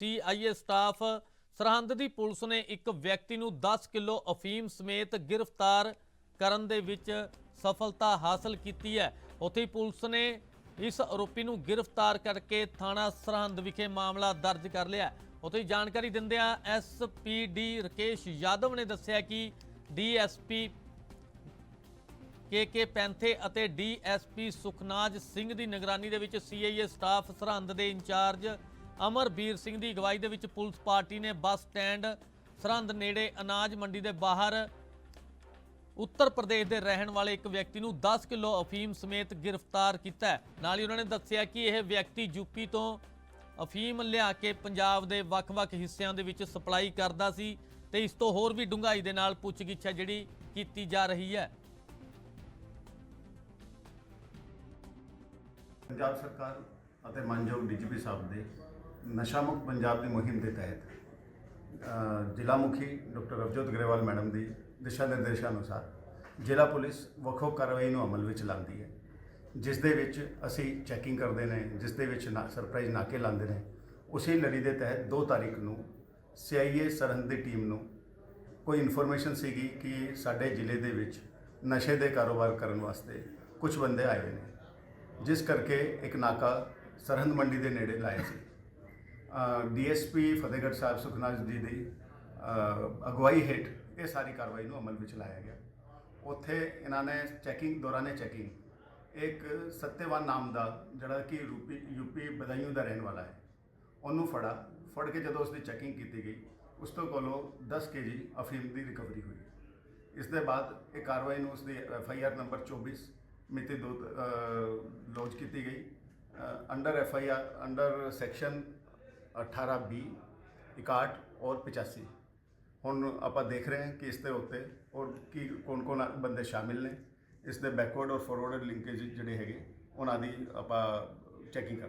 CIA staff Sirhind ਦੀ police ਨੇ ਇੱਕ ਵਿਅਕਤੀ ਨੂੰ 10 ਕਿਲੋ ਅਫੀਮ ਸਮੇਤ ਗ੍ਰਿਫਤਾਰ ਕਰਨ ਦੇ ਵਿੱਚ ਸਫਲਤਾ ਹਾਸਲ ਕੀਤੀ ਹੈ। ਉੱਥੇ ਪੁਲਿਸ ਨੇ ਇਸ ਆਰੋਪੀ ਨੂੰ ਗ੍ਰਿਫਤਾਰ ਕਰਕੇ ਥਾਣਾ ਸਰਹੰਦ ਵਿਖੇ ਮਾਮਲਾ ਦਰਜ ਕਰ ਲਿਆ ਉੱਥੇ ਜਾਣਕਾਰੀ ਦਿੰਦਿਆਂ ਐਸਪੀਡੀ ਰਕੇਸ਼ ਯਾਦਵ ਨੇ ਦੱਸਿਆ ਕਿ ਡੀਐਸਪੀ ਕੇ ਕੇ ਪੈਂਥੇ ਅਤੇ ਡੀਐਸਪੀ ਸੁਖਨਾਜ ਸਿੰਘ ਦੀ ਨਿਗਰਾਨੀ ਦੇ ਵਿੱਚ ਸੀਆਈਏ ਸਟਾਫ ਸਰਹੰਦ ਦੇ ਇੰਚਾਰਜ ਅਮਰਬੀਰ ਸਿੰਘ ਦੀ ਅਗਵਾਈ ਦੇ ਵਿੱਚ ਪੁਲਿਸ ਪਾਰਟੀ ਨੇ ਬੱਸ ਸਟੈਂਡ, ਸਰਹੰਦ ਨੇੜੇ ਅਨਾਜ ਮੰਡੀ ਦੇ ਬਾਹਰ ਉੱਤਰ ਪ੍ਰਦੇਸ਼ ਦੇ ਰਹਿਣ ਵਾਲੇ ਇੱਕ ਵਿਅਕਤੀ ਨੂੰ 10 ਕਿਲੋ ਅਫੀਮ ਸਮੇਤ ਗ੍ਰਿਫਤਾਰ ਕੀਤਾ ਨਾਲ ਹੀ ਉਹਨਾਂ ਨੇ ਦੱਸਿਆ ਕਿ ਇਹ ਵਿਅਕਤੀ ਯੂਪੀ ਤੋਂ ਅਫੀਮ ਲਿਆ ਕੇ ਪੰਜਾਬ ਦੇ ਵੱਖ-ਵੱਖ ਹਿੱਸਿਆਂ ਦੇ ਵਿੱਚ ਸਪਲਾਈ ਕਰਦਾ ਸੀ ਤੇ ਇਸ ਤੋਂ ਹੋਰ ਵੀ ਡੂੰਘਾਈ ਦੇ ਨਾਲ ਪੁੱਛਗਿੱਛ ਹੈ ਜਿਹੜੀ ਕੀਤੀ ਜਾ ਰਹੀ ਹੈ। ਪੰਜਾਬ ਸਰਕਾਰ ਅਤੇ ਮਾਨਯੋਗ ਡੀਜੀਪੀ ਸਾਹਿਬ ਦੇ ਨਸ਼ਾ ਮੁਕਤ ਪੰਜਾਬ ਦੀ ਮੁਹਿੰਮ ਦੇ ਤਹਿਤ ਜ਼ਿਲ੍ਹਾ ਮੁਖੀ ਡਾਕਟਰ ਰਵਜੋਤ ਗਰੇਵਾਲ ਮੈਡਮ ਦੀ ਦਿਸ਼ਾ ਨਿਰਦੇਸ਼ਾਂ ਅਨੁਸਾਰ ਜ਼ਿਲ੍ਹਾ ਪੁਲਿਸ ਵੱਖੋ ਕਾਰਵਾਈ ਨੂੰ ਅਮਲ ਵਿੱਚ ਲਾਉਂਦੀ ਹੈ, ਜਿਸ ਦੇ ਵਿੱਚ ਅਸੀਂ ਚੈਕਿੰਗ ਕਰਦੇ ਨੇ, ਜਿਸ ਦੇ ਵਿੱਚ ਨਾ ਸਰਪ੍ਰਾਈਜ਼ ਨਾਕੇ ਲਾਉਂਦੇ ਨੇ, ਉਸੇ ਲੜੀ ਦੇ ਤਹਿਤ 2 ਤਾਰੀਖ ਨੂੰ ਸੀਆਈਏ ਸਰਹੰਦ ਦੀ ਟੀਮ ਨੂੰ ਕੋਈ ਇਨਫੋਰਮੇਸ਼ਨ ਸੀਗੀ ਕਿ ਸਾਡੇ ਜ਼ਿਲ੍ਹੇ ਦੇ ਵਿੱਚ ਨਸ਼ੇ ਦੇ ਕਾਰੋਬਾਰ ਕਰਨ ਵਾਸਤੇ ਕੁਝ ਬੰਦੇ ਆਏ ਨੇ, ਜਿਸ ਕਰਕੇ ਇੱਕ ਨਾਕਾ ਸਰਹੰਦ ਮੰਡੀ ਦੇ ਨੇੜੇ ਲਾਇਆ ਸੀ। ਡੀਐਸਪੀ ਫਤਿਹਗੜ੍ਹ ਸਾਹਿਬ ਸੁਖਨਾਜ ਜੀ ਦੀ ਅਗਵਾਈ ਹੇਠ ਇਹ ਸਾਰੀ ਕਾਰਵਾਈ ਨੂੰ ਅਮਲ ਵਿੱਚ ਲਾਇਆ ਗਿਆ। ਉੱਥੇ ਇਹਨਾਂ ਨੇ ਚੈਕਿੰਗ, ਦੌਰਾਨੇ ਚੈਕਿੰਗ, ਇੱਕ ਸੱਤੇਵਾਨ ਨਾਮ ਦਾ, ਜਿਹੜਾ ਕਿ ਯੂਪੀ ਯੂਪੀ ਬਦਾਯੂ ਦਾ ਰਹਿਣ ਵਾਲਾ ਹੈ, ਉਹਨੂੰ ਫੜਾ। ਫੜ ਕੇ ਜਦੋਂ ਉਸਦੀ ਚੈਕਿੰਗ ਕੀਤੀ ਗਈ, ਉਸ ਤੋਂ ਕੋਲੋਂ 10 ਕੇਜੀ ਅਫੀਮ ਦੀ ਰਿਕਵਰੀ ਹੋਈ। ਇਸ ਦੇ ਬਾਅਦ ਇਹ ਕਾਰਵਾਈ ਨੂੰ ਉਸਦੀ ਐਫ ਆਈ ਆਰ ਨੰਬਰ 24 ਮਿਤੀ ਦੋ ਲੌਂਚ ਕੀਤੀ ਗਈ। Under F I R, under section 18 B 61 ਔਰ 85 ਹੁਣ ਆਪਾਂ ਦੇਖ ਰਹੇ ਹਾਂ ਕਿ ਇਸ ਦੇ ਉੱਤੇ ਔਰ ਕੀ ਕੌਣ ਕੌਣ ਬੰਦੇ ਸ਼ਾਮਿਲ ਨੇ। ਇਸ ਦੇ ਬੈਕਵਰਡ ਔਰ ਫਾਰਵਰਡ ਲਿੰਕੇਜ ਜਿਹੜੇ ਹੈਗੇ, ਉਹਨਾਂ ਦੀ ਆਪਾਂ ਚੈਕਿੰਗ ਕਰ